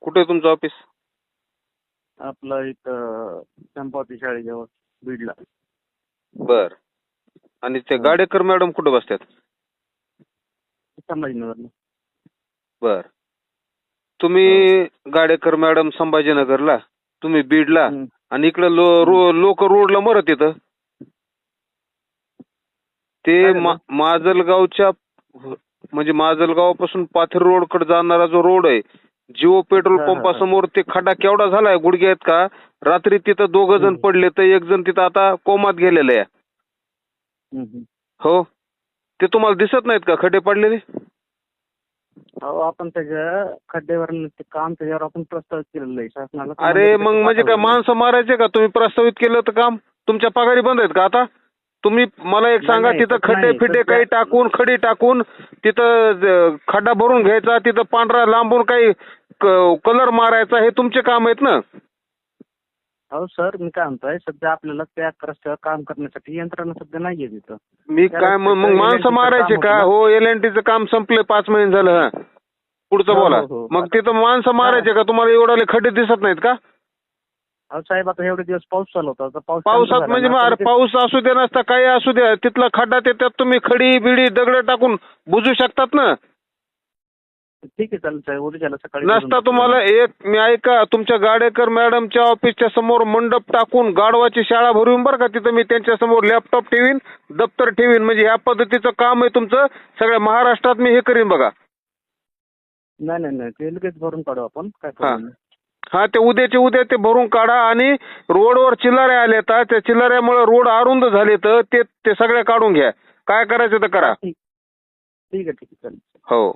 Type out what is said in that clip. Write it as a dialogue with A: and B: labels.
A: कुठे तुमचं ऑफिस
B: आपलं इथं चंपावती शाळेजवळ बीडला.
A: बर. आणि ते गाडेकर मॅडम कुठे बसतात?
B: संभाजीनगरला.
A: बर. तुम्ही गाडेकर मॅडम संभाजीनगरला तुम्ही बीडला
B: हम्म.
A: आणि इकडे लो, रो, लोक रोडला मरत येतं. ते
B: काय झालं?
A: मा, माजलगावच्या म्हणजे माजलगावापासून पाथरी रोडकडे जाणारा जो रोड आहे जिओ पेट्रोल. पंपासमोर ते खड्डा केवढा झालाय गुडघे आहेत का रात्री तिथं दोघ जण. पडले तर एक जण तिथं आता कोमात गेलेलं आहे. हो ते तुम्हाला दिसत नाहीत का खड्डे पडलेले
B: अहो आपण त्याच्या खड्ड्यावर ते काम त्याच्यावर आपण प्रस्तावित केलेलं आहे शासनाला
A: अरे मग म्हणजे काय माणसं मारायचे का तुम्ही प्रस्तावित केलं तर काम तुमच्या पगारी बंद आहेत का आता तुम्ही मला एक सांगा तिथं खड्डे. फिड्डे काही टाकून खडी टाकून तिथं खड्डा भरून घ्यायचा तिथं पांढरा लांबून काही कलर मारायचा हे तुमचे काम आहेत ना?
B: अहो सर मी काय म्हणतोय सध्या आपल्याला त्या रस्त्यावर काम करण्यासाठी यंत्रणा सध्या नाहीये तिथं.
A: मी काय मग माणसं मारायचे का. हो एल एन टीचं काम संपले पाच महिने झालं हा. पुढचं
B: हो,
A: बोला.
B: हो, हो.
A: मग तिथं माणसं मारायचे का? तुम्हाला एवढाले खड्डे दिसत नाहीत का?
B: अहो साहेब आता एवढे दिवस पाऊस चालू होता पाऊस
A: पावसात म्हणजे पाऊस असू दे नसता काही असू द्या. तिथला खड्डा ते त्यात तुम्ही खडी बिडी दगड टाकून बुजू शकतात ना?
B: ठीक आहे चालेल साहेब उद्याला सकाळी
A: नसता
B: बोलून
A: तुम्हाला एक मी ऐका तुमच्या गाडेकर मॅडमच्या ऑफिसच्या समोर मंडप टाकून गाडवाची शाळा भरवून बरं का तिथं मी त्यांच्यासमोर लॅपटॉप ठेवीन दप्तर ठेवीन. म्हणजे ह्या पद्धतीचं काम आहे तुमचं. सगळ्या महाराष्ट्रात मी हे करीन बघा.
B: नाही नाही नाही. ते लगेच भरून काढू आपण. काय
A: हा.
B: problem नाही.
A: हा ते उद्याचे उद्या ते भरून काढा आणि रोडवर चिल्लाऱ्या आल्या तर त्या चिल्लाऱ्यामुळे रोड अरुंद झाले तर ते ते सगळ्या काढून घ्या. काय करायचं तर करा.
B: ठीक. ठीक आहे ठीक आहे. चालेल. हो.